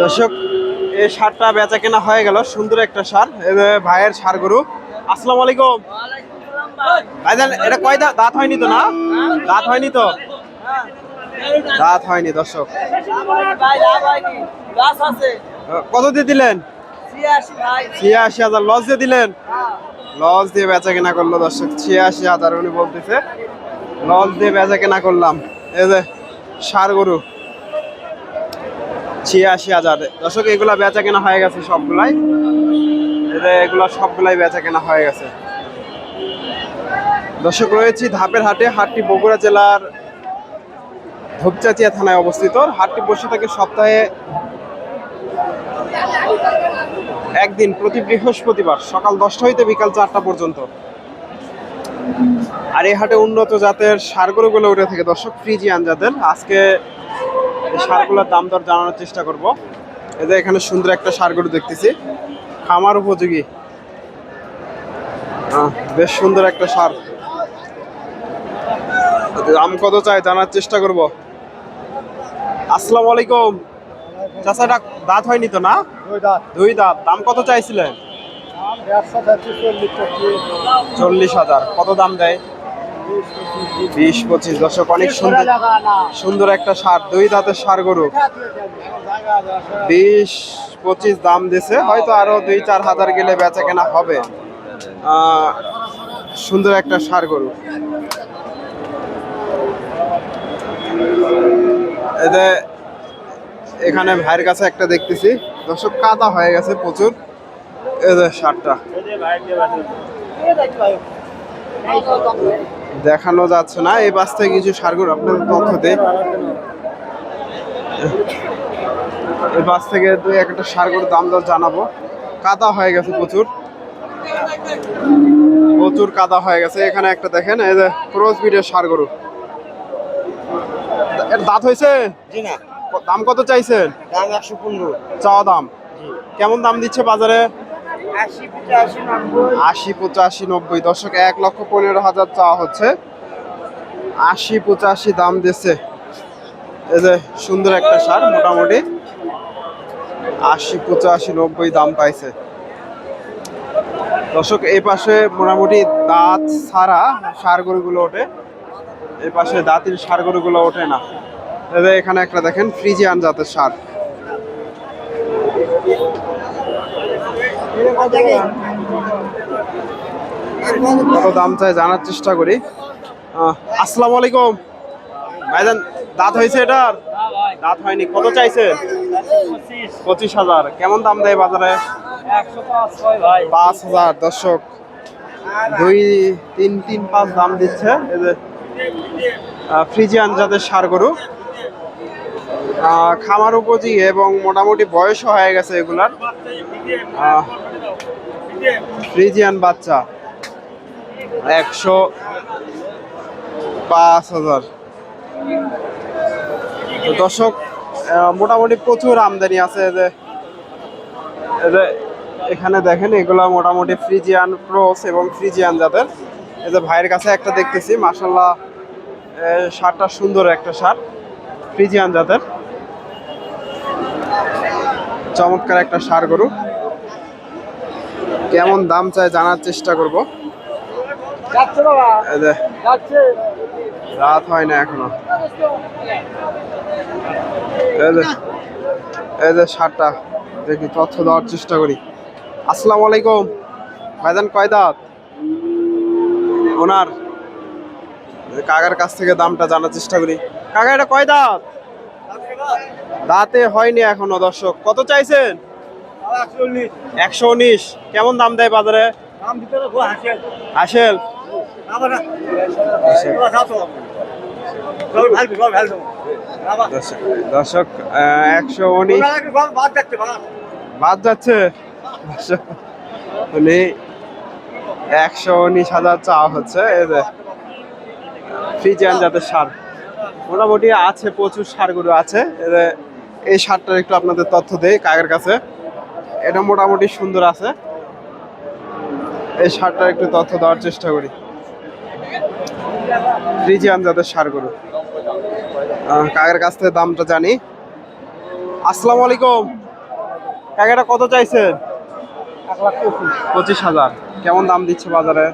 দর্শক, এই সারটা বেচা কেনা হয়ে গেল, সুন্দর একটা সার। ভাইয়ের সার গরু। আসসালামু আলাইকুম। ভাইজান এটা কয় দাঁত দাঁত হয়নি তো না? দাঁত হয়নি তো? দাঁত হয়নি, দর্শক। কত দিয়ে দিলেন? ছিয়াশি হাজার। লস দিয়ে দিলেন? লস দিয়ে বেচা কেনা করল, দর্শক। ছিয়াশি হাজার উনি বলতেছে। লস দিয়ে বেচা কেনা করলাম। এই যে সার গরু। ছিয়াশি হাজার। দর্শক, এগুলা বেচা কেনা হয়ে গেছে সবগুলাই। এগুলা সবগুলাই বেচা কেনা হয়ে গেছে। দর্শক, রয়েছি ধাপের হাটে, হাটটি বগুড়া জেলার ধূপচাচিয়া থানায় অবস্থিত। হাটটি বসে থাকে সপ্তাহে একদিন প্রতি বৃহস্পতিবার সকাল দশটা হইতে বিকাল চারটা পর্যন্ত। আর এই হাটে উন্নত জাতের সারগরুগুলো উঠে থাকে। দর্শক, ফ্রিজিয়ান জাতের আজকে সারগুলোর দাম দর জানানোর চেষ্টা করব। এই যে এখানে সুন্দর একটা সারগরু দেখতেছি। খামার উপযোগী। বেশ সুন্দর একটা সার। দাম কত চাই জানার চেষ্টা করব। আসসালামু আলাইকুম। চাচা এটা দাঁত হয়নি তো না? দুই দাঁত। দাম কত চাইছিলেন? চল্লিশ হাজার। কত দাম দেয়? বিশ পঁচিশ দশক অনেক সুন্দর সুন্দর একটা সার দুই দাঁতের সার গরু। বিশ পঁচিশ দাম দিছে হয়তো আরও দুই চার হাজার গেলে বেচা কেনা হবে। আহ, সুন্দর একটা সার গরু। এতে এখানে ভাইয়ের কাছে একটা দেখতেছি। দর্শক কাদা হয়ে গেছে প্রচুর। যে সারটা। দেখানো যাচ্ছে না। এই বাস থেকে কিছু সারগুলো আপনাদের তথ্য দেয়। এই বাস থেকে দুই একটা সারগুলোর দাম দর জানাব। কাদা হয়ে গেছে প্রচুর। প্রচুর কাদা হয়ে গেছে। এখানে একটা দেখেন এই যে ক্রস বিডের সার গরু এর দাঁত হয়েছে? জি না। দাম কত চাইছেন? দাম একশো পনেরো। চাওয়া দাম। কেমন দাম দিচ্ছে বাজারে? আশি, পঁচাশি, নব্বই। দশক এক লক্ষ পনেরো হাজার চাওয়া হচ্ছে। আশি, পঁচাশি দাম দিচ্ছে। এই যে সুন্দর একটা সার, মোটামুটি। আশি, পঁচাশি, নব্বই দাম পাইছে। দর্শক, এই পাশে মোটামুটি দাঁত ছাড়া সার গরুগুলো ওঠে। এই পাশে দাঁতের সার গরুগুলো ওঠে না। এখানে একটা দেখেন, ফ্রিজিয়ান জাতের সার। কত দাম চাই জানার চেষ্টা করি। আসসালামু আলাইকুম। ভাইজান, দাঁত হয়েছে এটার দাঁত হয়নি। কত চাইছে? পঁচিশ হাজার। কেমন দাম দেয় বাজারে? পাঁচ হাজার, দর্শক। দুই, তিন তিন, পাঁচ দাম দিচ্ছে। এই যে ফ্রিজিয়ান জাতের সার গরু। খামার উপযোগী এবং মোটামুটি বয়সও হয়ে গেছে এগুলার। ফ্রিজিয়ান বাচ্চা। একশো পাঁচ হাজার। তো দর্শক মোটামুটি প্রচুর আমদানি আছে যে এখানে দেখেন, এগুলো মোটামুটি ফ্রিজিয়ান ক্রস এবং ফ্রিজিয়ান জাতের। এই যে ভাইয়ের কাছে একটা দেখতেছি মাসাল্লাহ সারটা সুন্দর একটা সার, ফ্রিজিয়ান জাতের। চমৎকার একটা সার গরু। কেমন দাম চায় জানার চেষ্টা করব। রাত হয় না এখনও। এই যে সারটা দেখি তথ্য দেওয়ার চেষ্টা করি। আসসালামু আলাইকুম। ভাইজান কয় দাঁত? ওনার। কাকার কাছ থেকে দামটা জানার চেষ্টা করি। কাকা এটা কয় দাঁত? দাঁতে হয়নি এখনও দর্শক। কত চাইছেন? একশো উনিশ। কেমন দাম দেয় বাজারে? আসেল দর্শক- দর্শক একশো উনিশ। বাদ যাচ্ছে উনি একশো উনিশ হাজার চাওয়া হচ্ছে। এই যে ফ্রিজিয়ান জাতের সার। মোটামুটি আছে প্রচুর সারগুলো আছে। এই যে এই সারটার একটু আপনাদের তথ্য দেয় কাকের কাছে। এটা মোটামুটি সুন্দর আছে। এই সারটার একটু তথ্য দেওয়ার চেষ্টা করি। ফ্রিজিয়ান জাতের সারগুলো কাকের কাছ থেকে দামটা জানি। আসসালামু আলাইকুম। কাকাটা কত চাইছেন? পঁচিশ হাজার। কেমন দাম দিচ্ছে বাজারে?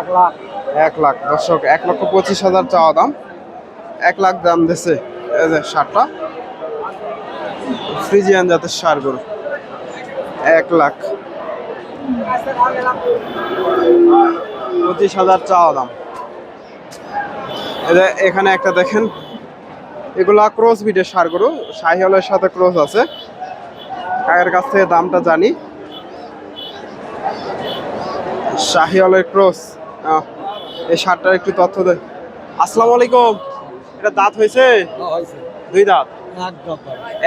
এক লাখ। এক লাখ দর্শক, এক লক্ষ পঁচিশ হাজার চাওয়া দাম। এক লাখ দাম দিচ্ছে সারটা ফ্রিজিয়ান জাতের সার গরু এক লাখ। পঁচিশ হাজার চাওয়া দাম। এখানে একটা দেখেন এগুলা ক্রস বিটের সার গরু শাহিওয়ালের সাথে ক্রস আছে। কাকের কাছ থেকে দামটা জানি। শাহিওয়ালের ক্রস এই সারটার একটু তথ্য দে। আসসালামু আলাইকুম। এটা দাঁত হয়েছে? দুই দাঁত?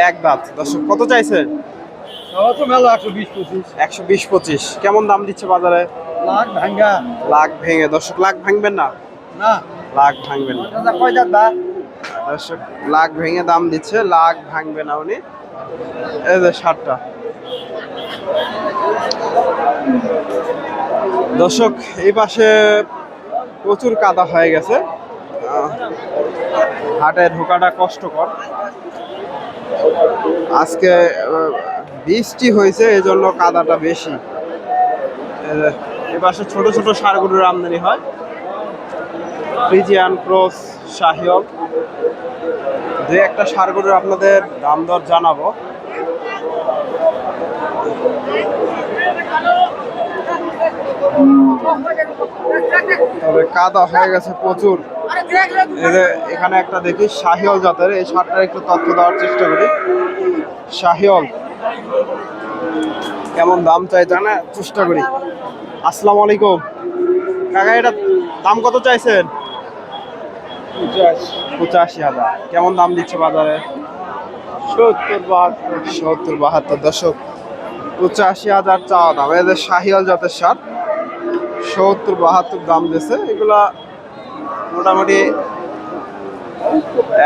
এক দাঁত। দর্শক কত মেলা একশো বিশ পঁচিশ। কেমন দাম দিচ্ছে বাজারে? লাখ ভাঙ্গা। লাখ ভেঙে। দর্শক লাখ ভাঙবেন না? না। লাখ ভাঙবেন না। দর্শক লাখ ভেঙে দাম দিচ্ছে লাখ ভাঙবে না উনি। এই যে সারটা। দর্শক এই পাশে প্রচুর কাদা হয়ে গেছে। হাটে ঢোকাটা কষ্টকর। আজকে বৃষ্টি হয়েছে এই জন্য কাদাটা বেশি। এই যে, এই পাশে ছোট ছোট সারগুলোর আমদানি হয়। ফ্রিজিয়ান ক্রস শাহিয়ল যে একটা সারগুলোর আপনাদের দাম দর জানাব। তবে কাদা হয়ে গেছে প্রচুর। এখানে একটা দেখি শাহিয়ল জাতের। এই সারটার একটু তথ্য দেওয়ার চেষ্টা করি। শাহিয়ল কেমন দাম চাই জানা চেষ্টা করি। আসসালামু আলাইকুম। কাকা এটা দাম কত চাইছেন? পঁচাশি। হাজার। কেমন দাম দিচ্ছে বাজারে? সত্তর বাহাত্তর। সত্তর বাহাত্তর। দশক পঁচাশি হাজার চাওয়া দাম। এদের শাহিয়াল জাতের সার সত্তর বাহাত্তর দাম দিচ্ছে এগুলা মোটামুটি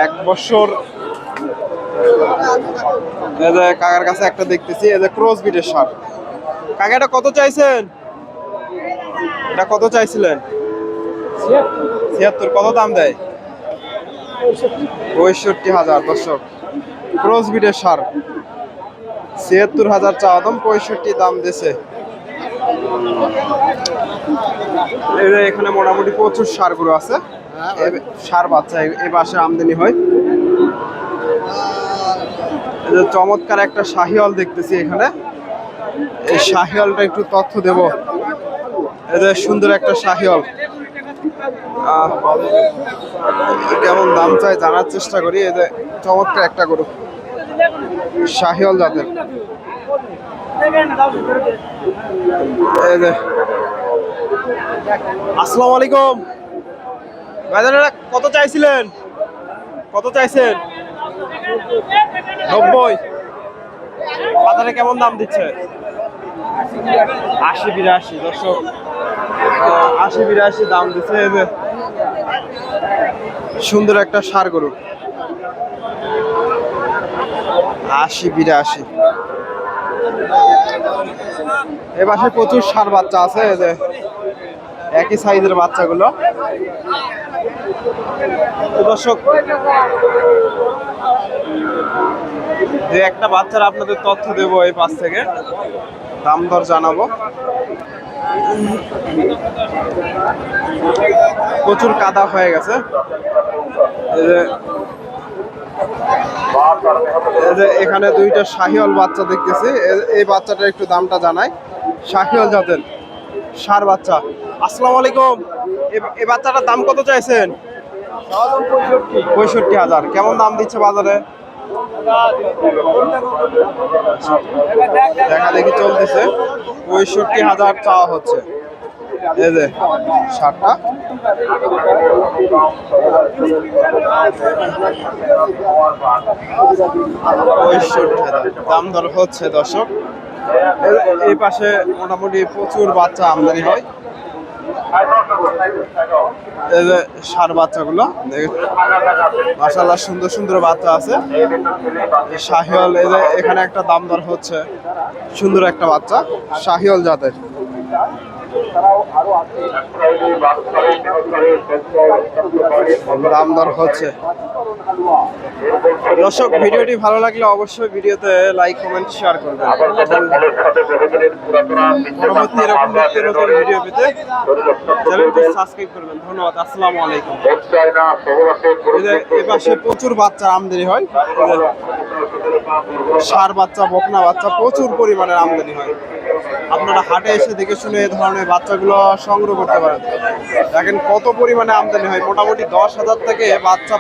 এক বছর এদের কাকার কাছে একটা দেখতেছি এদের ক্রস বিটের সার কাকা, এটা কত চাইছেন? এটা কত চাইছিলেন? ছিয়াত্তর, কত দাম দেয়? পঁয়ষট্টি হাজার, দর্শক। ক্রস বিটের সার ছিয়াত্তর হাজার চাওয়া দাম, পঁয়ষট্টি দাম এই যে এখানে মোটামুটি প্রচুর সারগুলো আছে। সার বাচ্চা, এ- এই পাশে আমদানি হয়। এই যে চমৎকার একটা শাহিওয়াল দেখতেছি এখানে। এই শাহিওয়ালটা একটু তথ্য দেব। যে সুন্দর একটা শাহিওয়াল। কেমন দাম চাই জানার চেষ্টা করি। যে চমৎকার একটা গরু। শাহিওয়াল জাতের। আসসালামু আলাইকুম। ভাইজান কত চাইছিলেন? কত চাইছেন? নব্বই। বাজারে কেমন দাম দিচ্ছে? আশি বিরাশি, দর্শক। আশি বিরাশি দাম দিচ্ছে সুন্দর একটা সার গরু। আশি বিরাশি। এ পাশে প্রচুর সার বাচ্চা আছে একই সাইজের বাচ্চাগুলো। দর্শক, যে একটা বাচ্চার আপনাদের তথ্য দেবো এই পাশ থেকে। দাম দর জানাব। প্রচুর কাদা হয়ে গেছে। এখানে দুইটা শাহিওয়াল বাচ্চা দেখতেছি। এই বাচ্চাটার একটু দামটা জানাই। শাহিওয়াল জাতের। সার বাচ্চা। আসসালামু আলাইকুম। এ- বাচ্চাটার দাম কত চাইছেন? পঁয়ষট্টি হাজার। কেমন দাম দিচ্ছে বাজারে? দেখা দেখি চলতেছে। পঁয়ষট্টি হাজার চাওয়া হচ্ছে। পঁয়ষট্টি দাম দর হচ্ছে, দর্শক। এই পাশে মোটামুটি প্রচুর বাচ্চা আমদানি হয়। এই যে সার বাচ্চাগুলো মাসাল্লাহ সুন্দর সুন্দর বাচ্চা আছে। শাহিওল এই যে এখানে একটা দাম দর হচ্ছে সুন্দর একটা বাচ্চা শাহিওল জাতের। দাম দর হচ্ছে। দর্শক, ভিডিওটি ভালো লাগলে অবশ্যই ভিডিওতে লাইক কমেন্ট শেয়ার করবেন। পরবর্তী এরকম নতুন ভিডিও পেতে চ্যানেলটি সাবস্ক্রাইব করবেন। ধন্যবাদ, আসসালামু আলাইকুম। এদের এপাশে প্রচুর বাচ্চা, আমদানি হয়। সার বাচ্চা, বকনা বাচ্চা প্রচুর পরিমাণের আমদানি হয়। আপনারা হাটে এসে দেখে শুনে এ ধরনের বাচ্চাগুলো সংগ্রহ করতে পারেন। দেখেন কত পরিমাণে আমদানি হয়। মোটামুটি দশ হাজার থেকে বাচ্চা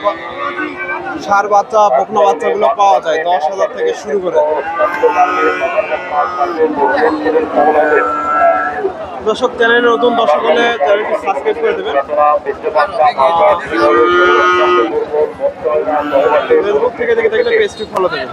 সার বাচ্চা, বকনা বাচ্চাগুলো পাওয়া যায় দশ হাজার থেকে শুরু করে। দর্শক, চ্যানেলে নতুন দর্শক হলে চ্যানেলটি সাবস্ক্রাইব করে দেবেন। ফেসবুক থেকে দেখে দেখলে পেজটি ফলো দেবেন।